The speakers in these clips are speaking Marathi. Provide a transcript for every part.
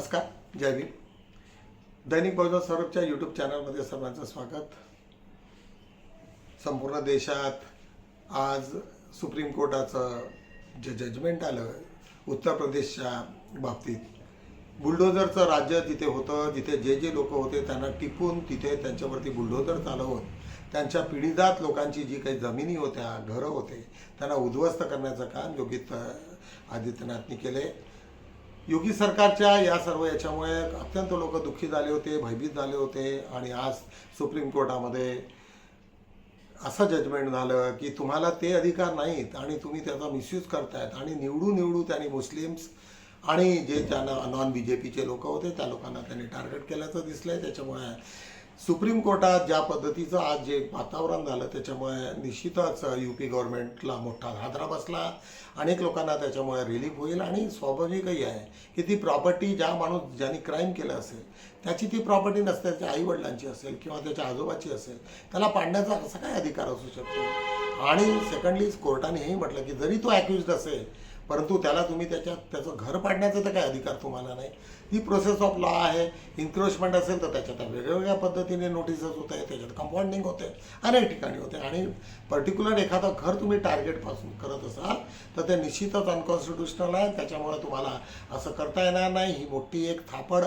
नमस्कार जय भीम. दैनिक बहुजन सौरभच्या यूट्यूब चॅनलमध्ये सर्वांचं स्वागत. संपूर्ण देशात आज सुप्रीम कोर्टाचं जे जजमेंट आलं उत्तर प्रदेशच्या बाबतीत. बुलडोझरचं राज्य तिथे होतं जिथे जे जे लोक होते त्यांना टिपून तिथे त्यांच्यावरती बुलडोझर चालवून त्यांच्या पिढीजात लोकांची जी काही जमिनी होत्या घरं होते त्यांना उद्ध्वस्त करण्याचं काम योगी आदित्यनाथनी केले योगी सरकारच्या या सर्व याच्यामुळे अत्यंत लोक दुःखी झाले होते भयभीत झाले होते आणि आज सुप्रीम कोर्टामध्ये असं जजमेंट झालं की तुम्हाला ते अधिकार नाहीत आणि तुम्ही त्याचा मिसयूज करतायत आणि निवडू निवडू त्यांनी मुस्लिम्स आणि जे त्यांना नॉन बी जे पीचे लोक होते त्या लोकांना त्यांनी टार्गेट केल्याचं दिसलंय. त्याच्यामुळे सुप्रीम कोर्टात ज्या पद्धतीचं आज जे वातावरण झालं त्याच्यामुळे निश्चितच यू पी गव्हर्नमेंटला मोठा हादरा बसला. अनेक लोकांना त्याच्यामुळे रिलीफ होईल आणि स्वाभाविकही आहे की ती प्रॉपर्टी ज्या माणूस ज्यांनी क्राईम केलं असेल त्याची ती प्रॉपर्टी नसते त्याच्या आईवडिलांची असेल किंवा त्याच्या आजोबाची असेल त्याला पाडण्याचा कसा काय अधिकार असू शकतो? आणि सेकंडली कोर्टाने हे म्हटलं की जरी तो ॲक्युज्ड असेल परंतु त्याला तुम्ही त्याच्यात त्याचं घर पाडण्याचा तर काय अधिकार तुम्हाला नाही. ही प्रोसेस ऑफ लॉ आहे. इन्क्रोचमेंट असेल तर त्याच्यात वेगवेगळ्या पद्धतीने नोटिसेस होत आहे त्याच्यात कंपाऊंडिंग होते. अनेक ठिकाणी होते. आणि पर्टिक्युलर एखादं घर तुम्ही टार्गेटपासून करत असाल तर ते निश्चितच अनकॉन्स्टिट्युशनल आहे. त्याच्यामुळे तुम्हाला असं करता येणार नाही. ही मोठी एक थापड.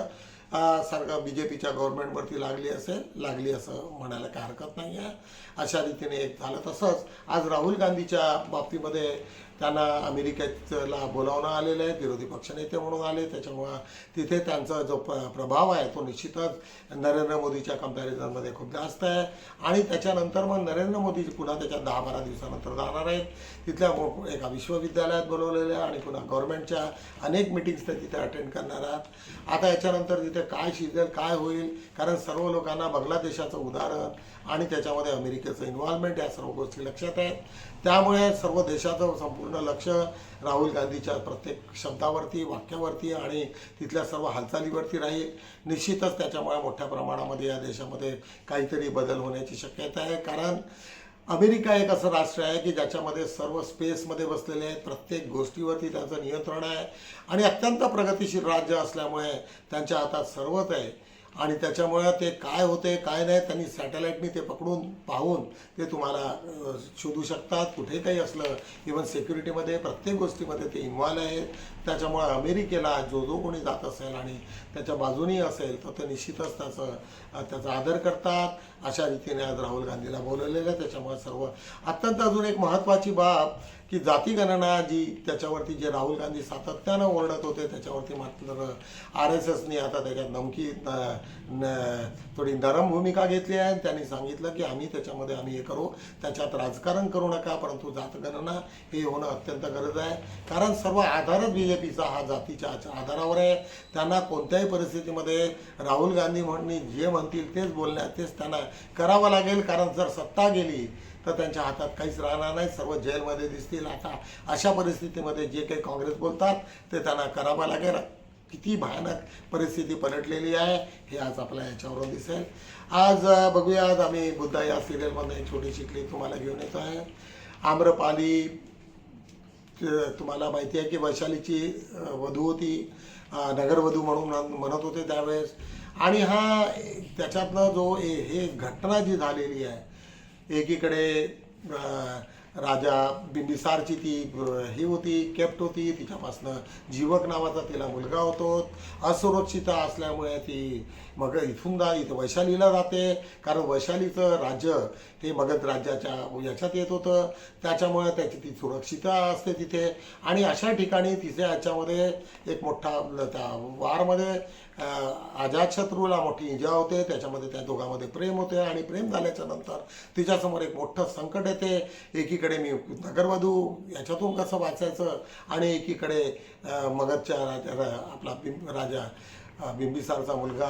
सारखं बी जे पीच्या गव्हर्नमेंटवरती लागली असेल लागली असं म्हणायला काही हरकत नाही आहे अशा रीतीने एक झालं. तसंच आज राहुल गांधीच्या बाबतीमध्ये त्यांना अमेरिकेला बोलावणं आलेलं आहे विरोधी पक्षनेते म्हणून आले. त्याच्यामुळं तिथे त्यांचा जो प प्रभाव आहे तो निश्चितच नरेंद्र मोदीच्या कम्पॅरिझनमध्ये खूप जास्त आहे. आणि त्याच्यानंतर मग नरेंद्र मोदी पुन्हा त्याच्या दहा बारा दिवसानंतर जाणार आहेत. तिथल्या एका विश्वविद्यालयात बोलवलेल्या आणि पुन्हा गव्हर्नमेंटच्या अनेक मिटिंग्स ते तिथे अटेंड करणार आहेत. आता याच्यानंतर तिथे काय शिजेल काय होईल? कारण सर्व लोकांना बांगलादेशाचं उदाहरण आणि त्याच्यामध्ये अमेरिकेचं इन्व्हॉल्वमेंट या सर्व गोष्टी लक्षात आहेत. त्यामुळे सर्व देशाचं संपूर्ण लक्ष राहुल गांधीच्या प्रत्येक शब्दावरती वाक्यावरती आणि तिथल्या सर्व हालचालीवरती राहील. निश्चितच त्याच्यामुळे मोठ्या प्रमाणामध्ये या देशामध्ये काहीतरी बदल होण्याची शक्यता आहे. कारण अमेरिका एक असं राष्ट्र आहे की ज्याच्यामध्ये सर्व स्पेसमध्ये बसलेले आहेत प्रत्येक गोष्टीवरती त्यांचं नियंत्रण आहे. आणि अत्यंत प्रगतिशील राज्य असल्यामुळे त्यांच्या हातात सर्वच आहे. आणि त्याच्यामुळे ते काय होते काय नाही त्यांनी सॅटेलाईटनी ते पकडून पाहून ते तुम्हाला शोधू शकतात. कुठे काही असलं इवन सिक्युरिटीमध्ये प्रत्येक गोष्टीमध्ये ते इन्व्हॉल्व आहेत. त्याच्यामुळे अमेरिकेला जो जो कोणी जात असेल आणि त्याच्या बाजूनी असेल तर ते निश्चितच त्याचं त्याचा आदर करतात. अशा रीतीने आज राहुल गांधीला बोलवलेलं आहे. त्याच्यामुळे सर्व अत्यंत अजून एक महत्त्वाची बाब की जातीगणना जी त्याच्यावरती जे राहुल गांधी सातत्यानं ओरडत होते त्याच्यावरती मात्र आर एस एसनी आता त्याच्यात नमकी थोडी नरम भूमिका घेतली आहे. त्यांनी सांगितलं की आम्ही त्याच्यामध्ये आम्ही हे करू त्याच्यात राजकारण करू नका परंतु जातगणना हे होणं अत्यंत गरज आहे. कारण सर्व आधारच बी पीचा हा जातीच्या आधारावर आहे. त्यांना कोणत्याही परिस्थितीमध्ये राहुल गांधी म्हणणे जे म्हणतील तेच बोलण्यात तेच त्यांना करावं लागेल. कारण जर सत्ता गेली तर त्यांच्या हातात काहीच राहणार नाही. सर्व जेलमध्ये दिसतील. आता अशा परिस्थितीमध्ये जे काही काँग्रेस बोलतात ते त्यांना करावं लागेल. किती भयानक परिस्थिती पलटलेली आहे हे आज आपल्या याच्यावरून दिसेल. आज बघूया. आज आम्ही बुद्धा या सिरियलमध्ये एक छोटीशी क्लिप तुम्हाला घेऊन येतो आहे. आम्रपाली तुम्हाला माहिती आहे की वैशालीची वधू होती. नगरवधू म्हणून म्हणत होते त्यावेळेस. आणि हा त्याच्यातनं जो हे हे घटना जी झालेली आहे एकीकडे राजा बिंबिसारची ती ही होती केप्ट होती तिच्यापासनं जीवक नावाचा तिला मुलगा होतो. असुरक्षितता असल्यामुळे ती मग इथून जा इथं वैशालीला जाते. कारण वैशालीचं राज्य हे मगध राज्याच्या याच्यात येत होतं. त्याच्यामुळे त्याची ती सुरक्षिता असते तिथे. आणि अशा ठिकाणी तिथे याच्यामध्ये एक मोठा त्या वारमध्ये अजातशत्रूला मोठी इजा होते त्याच्यामध्ये त्या दोघांमध्ये प्रेम होते आणि प्रेम झाल्याच्यानंतर तिच्यासमोर एक मोठं संकट येते. एकीकडे मी नगरवधू याच्यातून कसं वाचायचं? आणि एकीकडे मगधच्या राजा आपला बिंब राजा बिंबिसारचा मुलगा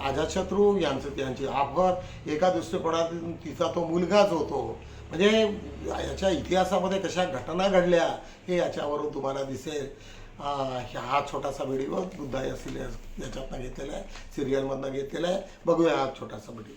अजातशत्रू यांचं त्यांची आफर एका दृष्टिकोनातून तिचा तो मुलगाच होतो. म्हणजे याच्या इतिहासामध्ये कशा घटना घडल्या हे याच्यावरून तुम्हाला दिसेल. हा छोटासा व्हिडिओ बुद्धा या सिरियल याच्यातनं घेतलेला आहे सिरियलमधनं घेतलेला आहे. बघूया हा छोटासा व्हिडिओ.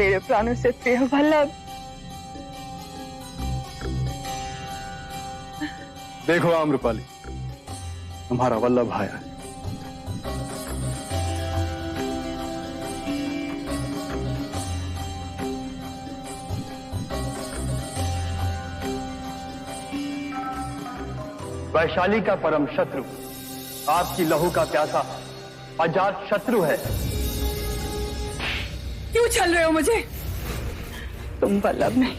मेरे प्राणों से प्रिय वल्लभ। देखो आम्रपाली, तुम्हारा वल्लभ आया है वैशाली का परम शत्रु, आपकी लहू का प्यासा अजात शत्रु है। क्यों छल रहे हो मुझे। तुम बल्लभ नहीं।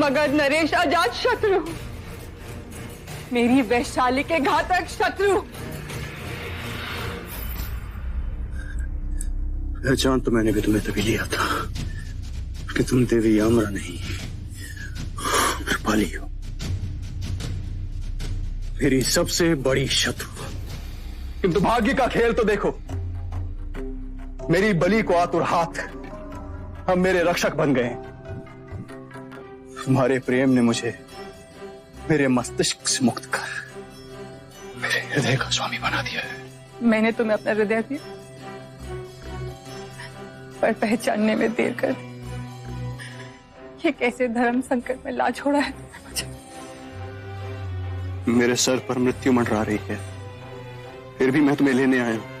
मगर नरेश आज़ाद शत्रु। मेरी वैशाली के घातक शत्रु। पहचान तो मैंने भी तुम्हें तभी लिया था कि तुम देवी अमरा नहीं पाली हो। मेरी सबसे बड़ी शत्रु। किंतु भाग्य का खेल तो देखो। मेरी बलि को आतुर हाथ हम मेरे रक्षक बन गए तुम्हारे प्रेम ने मुझे मेरे मस्तिष्क से मुक्त कर मेरे हृदय का स्वामी बना दिया है। मैंने तुम्हें अपना हृदय दिया पर पहचानने में देर कर दी। ये कैसे धर्म संकट में ला छोड़ा है मेरे सर पर मृत्यु मंडरा रही है। फिर भी मैं तुम्हें लेने आया हूँ।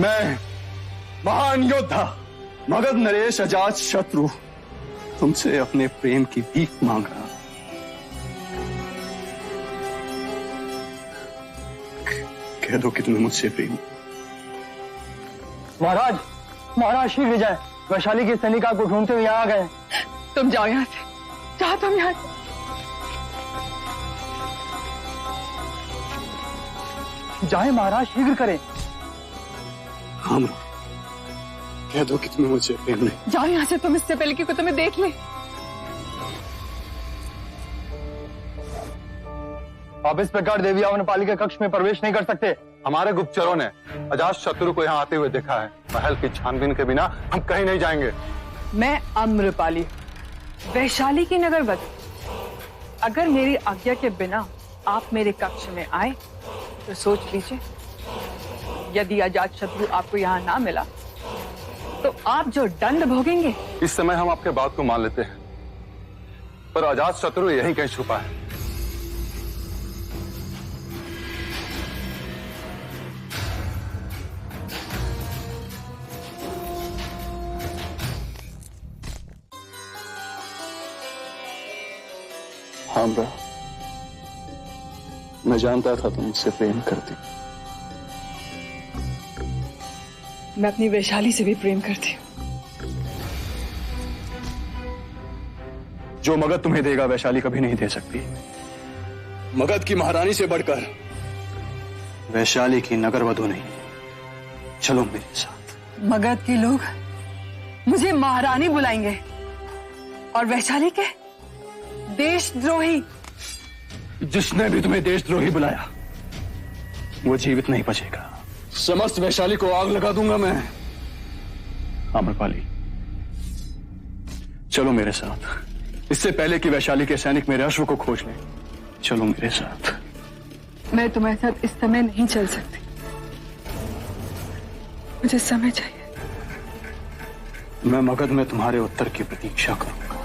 मैं महान योद्धा मगध नरेश अजात शत्रु तुमसे अपने प्रेम की भीख मांग रहा हूँ। कह दो कि तुम्हें मुझसे प्रेम महाराज महाराज शीघ्र जाए। वैशाली की सैनिका को ढूंढते हुए यहाँ आ गए। तुम जाओ यहाँ से। जाओ तुम यहाँ से। जाए महाराज शीघ्र करें। हम कह दो कि तुम्हें मुझसे प्रेम नहीं। जाओ यहाँ से तुम इससे पहले कि तुम्हें देख ले। आप इस प्रकार देवी अवनपाली के कक्ष में प्रवेश नहीं कर सकते। हमारे गुप्तचरों ने अजात शत्रु को यहाँ आते हुए देखा है। महल की छानबीन के बिना हम कहीं नहीं जाएँगे। मैं अम्रपाली वैशाली की नगरवत। अगर मेरी आज्ञा के बिना आप मेरे कक्ष में आए तो सोच लीजिए। यदि आज़ाद शत्रु आपको यहाँ ना मिला तो आप जो दंड भोगेंगे। इस समय हम आपके बात को मान लेते हैं पर अजात शत्रु यहीं कहीं छुपा है। हामरा मैं जानता था तुम मुझसे प्रेम करती। मैं अपनी वैशाली से भी प्रेम करती हूँ। जो मगध तुम्हें देगा वैशाली कभी नहीं दे सकती। मगध की महारानी से बढ़कर वैशाली की नगर वधु नहीं। चलो मेरे साथ। मगध के लोग मुझे महारानी बुलाएँगे। और वैशाली के देशद्रोही। जिसने भी तुम्हें देशद्रोही बुलाया वो जीवित नहीं बचेगा। समस्त वैशाली को आग लगा दूँगा मैं। आम्रपाली चलो मेरे साथ। इससे पहले कि वैशाली के सैनिक मेरे अश्व को खोज लें। चलो मेरे साथ। मैं तुम्हारे साथ इस समय नहीं चल सकती। मुझे समय चाहिए। मैं मगध में तुम्हारे उत्तर की प्रतीक्षा करूँगा।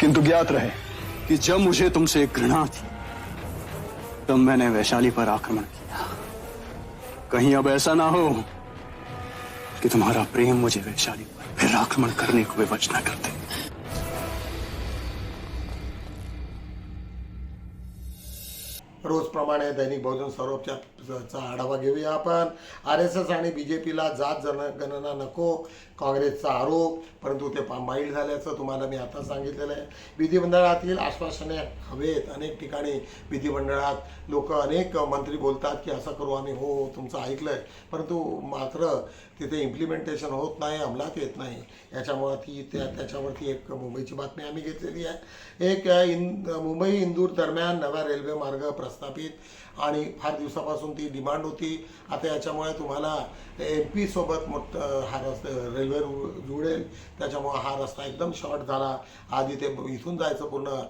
किंतु ज्ञात रहे कि जब मुझे तुमसे घृणा थी, तब मैंने वैशाली पर आक्रमण किया। कहीं अब ऐसा ना हो कि तुम्हारा प्रेम मुझे वैशाली पर फिर आक्रमण करने को विवश न कर रोजप्रमाणे दैनिक बहुजन स्वरूपच्या चा आढावा घेऊया आपण. आर एस एस आणि बी जे पीला जात जनगणना नको काँग्रेसचा आरोप परंतु ते पामाईल झाल्याचं तुम्हाला मी आता सांगितलेलं आहे. विधिमंडळातील आश्वासने हवेत अनेक ठिकाणी विधिमंडळात लोक अनेक मंत्री बोलतात की असं करू आम्ही. हो तुमचं ऐकलं आहे परंतु मात्र तिथे इम्प्लिमेंटेशन होत नाही अंमलात येत नाही. याच्यामुळं ती त्या त्याच्यावरती एक मुंबईची बातमी आम्ही घेतलेली आहे. एक इन मुंबई इंदूर दरम्यान नव्या रेल्वे मार्ग प्रस्थापित आणि फार दिवसापासून ती डिमांड होती. आता याच्यामुळे तुम्हाला एम पीसोबत मोठं हा रस्ता रेल्वे जुळेल. त्याच्यामुळे हा रस्ता एकदम शॉर्ट झाला. आधी ते इथून जायचं पूर्ण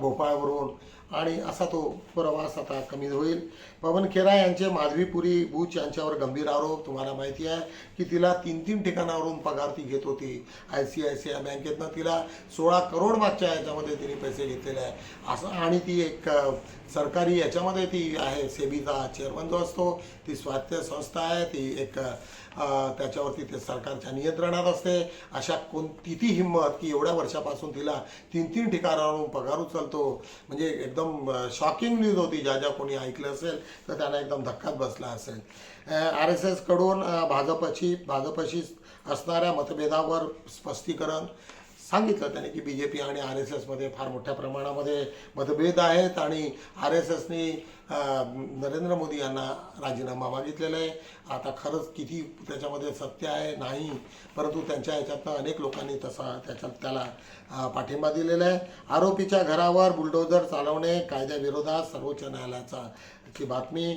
भोपाळवरून. आणि असा तो प्रवास आता कमी होईल. पवन खेरा यांचे माधवीपुरी बुच यांच्यावर गंभीर आरोप तुम्हाला माहिती आहे की तिला तीन तीन ठिकाणावरून पगार ती घेत होती. I C I C I बँकेतनं तिला सोळा करोड मागच्या याच्यामध्ये तिने पैसे घेतलेले आहे. असं आणि ती एक सरकारी याच्यामध्ये ती आहे सेबीचा चेअरमन जो असतो ती स्वायत्त संस्था आहे ती एक त्याच्यावरती ते सरकारच्या नियंत्रणात असते. अशा कोणती ती हिंमत की एवढ्या वर्षापासून तिला तीन तीन ठिकाणावरून पगार उचलतो. म्हणजे एकदम शॉकिंग न्यूज होती. ज्या ज्या कोणी ऐकलं असेल तर त्यांना एकदम धक्काच बसला असेल. आर एस एसकडून भाजपची भाजपशी असणाऱ्या मतभेदावर स्पष्टीकरण सांगितलं त्याने की बी जे पी आणि आर एस एसमध्ये फार मोठ्या प्रमाणामध्ये मतभेद आहेत आणि आर एस एसनी नरेंद्र मोदी यांना राजीनामा मागितलेला आहे. आता खरंच किती त्याच्यामध्ये सत्य आहे नाही परंतु त्यांच्या ह्याच्यातनं अनेक लोकांनी तसा त्याच्यात त्याला पाठिंबा दिलेला आहे. आरोपीच्या घरावर बुलडोजर चालवणे कायद्याविरोधात सर्वोच्च न्यायालयाचा ची बातमी.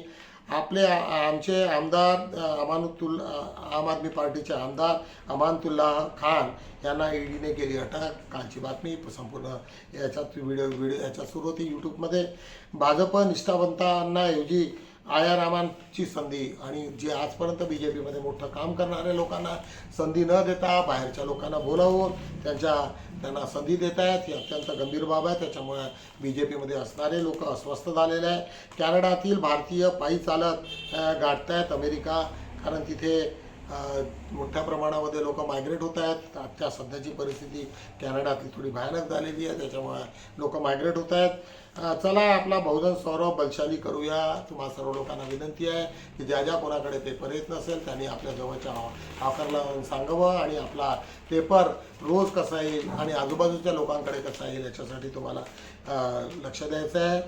आपले आमचे आमदार अमानुतुल आम आदमी पार्टीचे आमदार अमानतुल्ला खान यांना ईडीने केली अटक. कालची बातमी संपूर्ण याच्यात व्हिडिओ व्हिडिओ याच्या सुरू होती यूट्यूबमध्ये भाजप निष्ठावंतांनाऐवजी आयारामांची संधी आणि जे आजपर्यंत बी जे पीमध्ये मोठं काम करणाऱ्या लोकांना संधी न देता बाहेरच्या लोकांना बोलावून त्यांच्या त्यांना संधी देत आहेत ही अत्यंत गंभीर बाब आहे. त्याच्यामुळे बी जे पीमध्ये असणारे लोक अस्वस्थ झालेले आहे कॅनडातील भारतीय पायी चालत गाठत गाठतायत अमेरिका कारण तिथे मोठ्या प्रमाणामध्ये लोक मायग्रेट होत आहेत. आजच्या सध्याची परिस्थिती कॅनडातली थोडी भयानक झालेली आहे. त्याच्यामुळे लोक मायग्रेट होत आहेत. चला आपला बहुजन सौरभ बलशाली करूया. तुम्हा सर्व लोकांना विनंती आहे की ज्या ज्या कोणाकडे पेपर येत नसेल त्यांनी आपल्या जवळच्या ऑफरला सांगावं आणि आपला पेपर रोज कसा येईल आणि आजूबाजूच्या लोकांकडे कसा येईल याच्यासाठी तुम्हाला लक्ष द्यायचं आहे.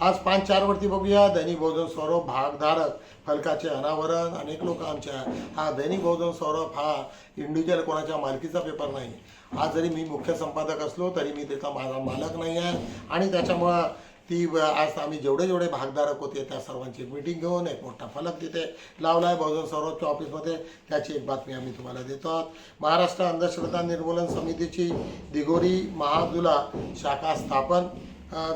आज पाच चारवरती बघूया. दैनिक बहुजन सौरभ भागधारक फलकाचे अनावरण. अनेक लोक आमच्या हा दैनिक बहुजन सौरभ हा इंडिव्हिज्युअल कोणाच्या मालकीचा पेपर नाही. आज जरी मी मुख्य संपादक असलो तरी मी त्याचा माझा मालक नाही आहे. आणि त्याच्यामुळं ती आज आम्ही जेवढे जेवढे भागधारक होते त्या सर्वांची मीटिंग घेऊन एक मोठा फलक तिथे लावला आहे बहुजन सर्वोच्च ऑफिसमध्ये त्याची एक बातमी आम्ही तुम्हाला देतो आहोत. महाराष्ट्र अंधश्रद्धा निर्मूलन समितीची दिघोरी महाजुला शाखा स्थापन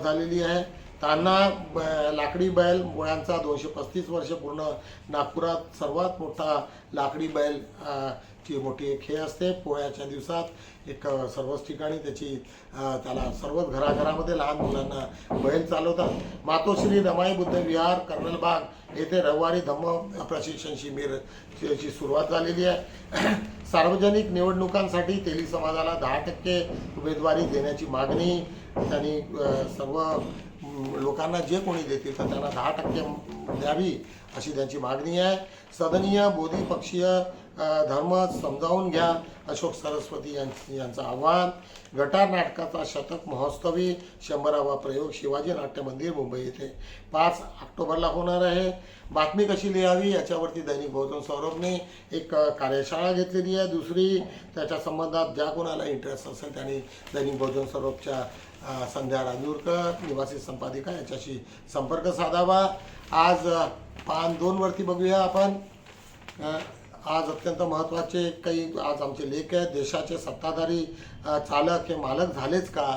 झालेली आहे. त्यांना ब लाकडी बैल मुळ्यांचा दोनशे पस्तीस वर्ष पूर्ण नागपुरात सर्वात मोठा लाकडी बैल ती मोठी एक हे असते. पोळ्याच्या दिवसात एक सर्वच ठिकाणी त्याची त्याला सर्वच घराघरामध्ये लहान मुलांना बैल चालवतात. मातोश्री रमाई बुद्ध विहार कर्नलबाग येथे रविवारी धम्म प्रशिक्षण शिबिर ची सुरुवात झालेली आहे. सार्वजनिक निवडणुकांसाठी तेली समाजाला दहा टक्के उमेदवारी देण्याची मागणी त्यांनी सर्व लोकांना जे कोणी देतील तर त्यांना दहा टक्के द्यावी अशी त्यांची मागणी आहे. सदनीय बोधी पक्षीय धर्म समजावून घ्या. अशोक सरस्वती यां- यांचं आव्हान. गटार नाटकाचा शतक महोत्सवी शंभरावा प्रयोग शिवाजी नाट्य मंदिर मुंबई येथे. पाच ऑक्टोबरला होणार आहे. बातमी कशी लिहावी याच्यावरती दैनिक बहुजन सौरभने एक कार्यशाळा घेतलेली आहे. दुसरी त्याच्या संबंधात ज्या कोणाला इंटरेस्ट असेल त्यांनी दैनिक बहुजन सौरभच्या संध्या राजूरकर निवासी संपादिका याच्याशी संपर्क साधावा. आज पान दोनवरती बघूया आपण. आज अत्यंत महत्त्वाचे काही आज आमचे लेख आहेत. देशाचे सत्ताधारी चालक हे मालक झालेच का?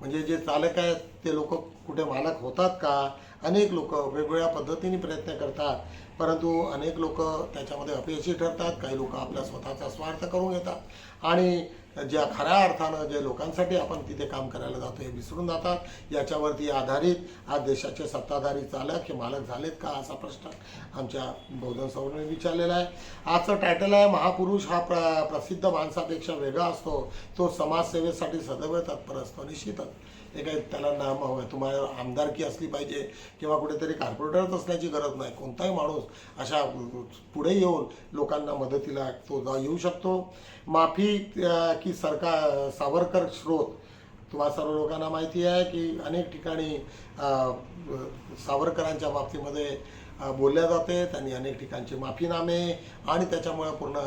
म्हणजे जे चालक आहेत ते लोक कुठे मालक होतात का? अनेक लोक वेगवेगळ्या पद्धतीने प्रयत्न करतात परंतु अनेक लोक त्याच्यामध्ये अपयशी ठरतात काही लोक आपला स्वतःचा स्वार्थ करून घेतात. आणि ज्या खऱ्या अर्थानं जे लोकांसाठी आपण तिथे काम करायला जातो हे विसरून जातात. याच्यावरती आधारित आज देशाचे सत्ताधारी चालक हे मालक झालेत का असा प्रश्न आमच्या बहुजन सौरने विचारलेला आहे. आजचं टायटल आहे महापुरुष हा प्र प्रसिद्ध माणसापेक्षा वेगळा असतो. तो समाजसेवेसाठी सदैव तत्पर असतो निश्चितच. हे काही त्याला नाम हवं आहे तुम्हाला आमदारकी असली पाहिजे किंवा कुठेतरी कार्पोरेटरच असण्याची गरज नाही. कोणताही माणूस अशा पुढे येऊन लोकांना मदतीला तो जा- येऊ शकतो. माफी की सरकार सावरकर स्रोत. तुम्हा सर्व लोकांना माहिती आहे की अनेक ठिकाणी सावरकरांच्या बाबतीमध्ये बोलल्या जाते त्यांनी अनेक ठिकाणचे माफीनामे आणि त्याच्यामुळे पूर्ण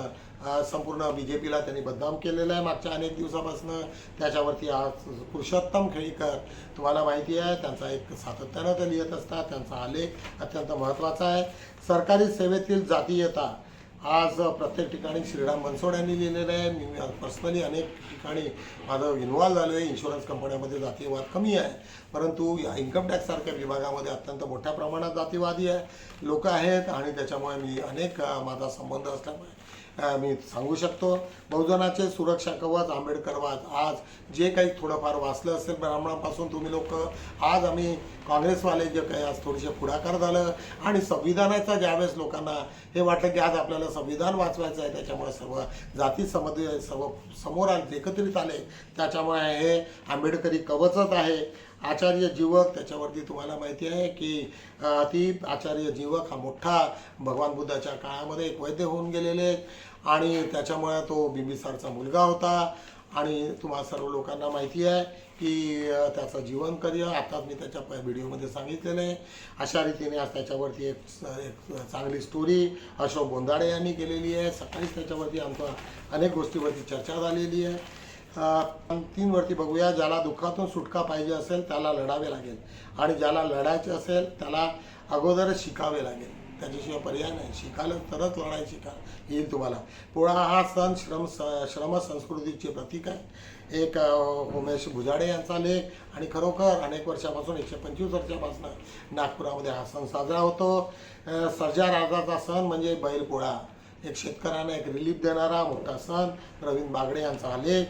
संपूर्ण बी जे पीला त्यांनी बदनाम केलेलं आहे मागच्या अनेक दिवसापासून. त्याच्यावरती आज पुरुषोत्तम खेळीकर तुम्हाला माहिती आहे त्यांचा एक सातत्यानं ते लिहित असतात त्यांचा आलेख अत्यंत महत्त्वाचा आहे. सरकारी सेवेतील जातीयता आज प्रत्येक ठिकाणी श्रीराम बनसोड यांनी लिहिलेलं आहे. मी पर्सनली अनेक ठिकाणी माझं इन्व्हॉल्व झालो आहे इन्शुरन्स कंपन्यामध्ये जातीयवाद कमी आहे. परंतु या इन्कम टॅक्ससारख्या विभागामध्ये अत्यंत मोठ्या प्रमाणात जातीवादी आहे. लोक आहेत आणि त्याच्यामुळे मी अनेक माझा संबंध असल्यामुळे मी सांगू शकतो? बहुजनाचे सुरक्षा कवच आंबेडकरवाद आज जे काही थोडंफार वाचलं असेल ब्राह्मणापासून तुम्ही लोक आज आम्ही काँग्रेसवाले जे काही आज थोडेसे पुढाकार झालं आणि संविधानाचा ज्यावेळेस लोकांना हे वाटलं की आज आपल्याला संविधान वाचवायचं आहे त्याच्यामुळे सर्व जाती समज सर्व समोर आले एकत्रित आले त्याच्यामुळे हे आंबेडकरी कवचच आहे. आचार्य जीवक त्याच्यावरती तुम्हाला माहिती आहे की ती आचार्य जीवक हा मोठा भगवान बुद्धाच्या काळामध्ये एक वैद्य होऊन गेलेले आहेत. आणि त्याच्यामुळे तो बिंबिसारचा मुलगा होता. आणि तुम्हा सर्व लोकांना माहिती आहे की त्याचं जीवन कार्य आताच मी त्याच्या व्हिडिओमध्ये सांगितलेलं आहे. अशा रीतीने आज त्याच्यावरती एक एक चांगली स्टोरी अशोक बोंदाडे यांनी केलेली आहे. सकाळीच त्याच्यावरती आमचा अनेक गोष्टीवरती चर्चा झालेली आहे. तीन वरती बघूया ज्याला दुःखातून सुटका पाहिजे असेल त्याला लढावे लागेल. आणि ज्याला लढायचे असेल त्याला अगोदरच शिकावे लागेल. त्याच्याशिवाय पर्याय नाही. शिकायला तरच लढाई शिका येईल तुम्हाला. पोळा हा सण श्रम स- श्रम संस्कृतीचे प्रतीक आहे. एक उमेश भुजाडे यांचा लेख. आणि खरोखर अनेक वर्षापासून एकशे पंचवीस वर्षापासून नागपुरामध्ये हा सण साजरा होतो. अ, सर्जा राजाचा सण म्हणजे बैलपोळा. एक शेतकऱ्यांना एक रिलीफ देणारा मोठा सण. प्रवीण बागडे यांचा हा लेख.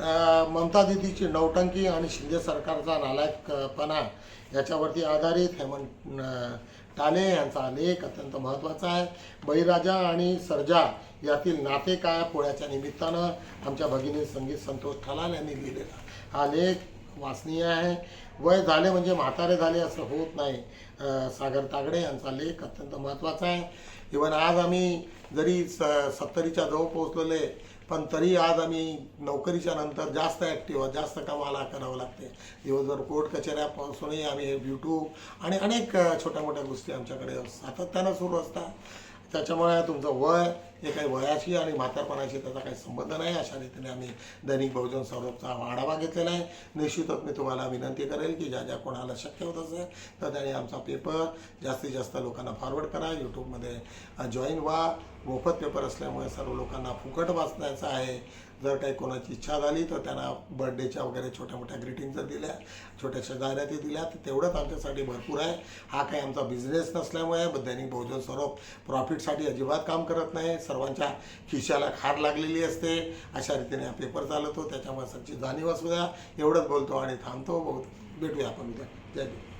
ममता दिदीची नौटंकी आणि शिंदे सरकारचा नालायकपणा याच्यावरती आधारित हेमंत टाने टाले यांचा लेख अत्यंत महत्त्वाचा आहे. बळीराजा आणि सर्जा यातील नाते काय पोळ्याच्या निमित्तानं आमच्या भगिनी संगीत संतोष ठलाल यांनी लिहिलेला. हा लेख वाचनीय आहे. वय झाले म्हणजे म्हातारे झाले असं होत नाही. सागर तागडे यांचा लेख अत्यंत महत्त्वाचा आहे. इवन आज आम्ही जरी स सत्तरीच्या जवळ पोहोचलेले पण तरी आज आम्ही नोकरीच्या नंतर जास्त ॲक्टिव्ह जास्त कामाला करावं लागते दिवसभर कोर्ट कचेऱ्यापासूनही आम्ही यूट्यूब आणि अनेक छोट्या मोठ्या गोष्टी आमच्याकडे सातत्यानं सुरू असतात. त्याच्यामुळे तुमचं वय हे काही वयाशी आणि म्हातारपणाशी त्याचा काही संबंध नाही. अशा रीतीने आम्ही दैनिक बहुजन सौरभचा आढावा घेतलेला आहे. निश्चितच मी तुम्हाला विनंती करेल की ज्या ज्या कोणाला शक्य होत असेल तर त्याने आमचा पेपर जास्तीत जास्त लोकांना फॉरवर्ड करा. यूट्यूबमध्ये जॉईन व्हा. मोफत पेपर असल्यामुळे सर्व लोकांना फुकट वाचण्याचं आहे. जर काही कोणाची इच्छा झाली तर त्यांना बर्थडेच्या वगैरे छोट्या मोठ्या ग्रीटिंग जर दिल्या छोट्याशा जाहिराती दिल्या तर तेवढंच आमच्यासाठी भरपूर आहे. हा काही आमचा बिझनेस नसल्यामुळे दैनिक बहुजन स्वरूप प्रॉफिटसाठी अजिबात काम करत नाही. सर्वांच्या खिशाला खार लागलेली असते. अशा रीतीने हा पेपर चालवतो त्याच्यामुळे सरची जाणीव असू द्या. एवढंच बोलतो आणि थांबतो. बहुत भेटूया आपण उद्या. जय भीम.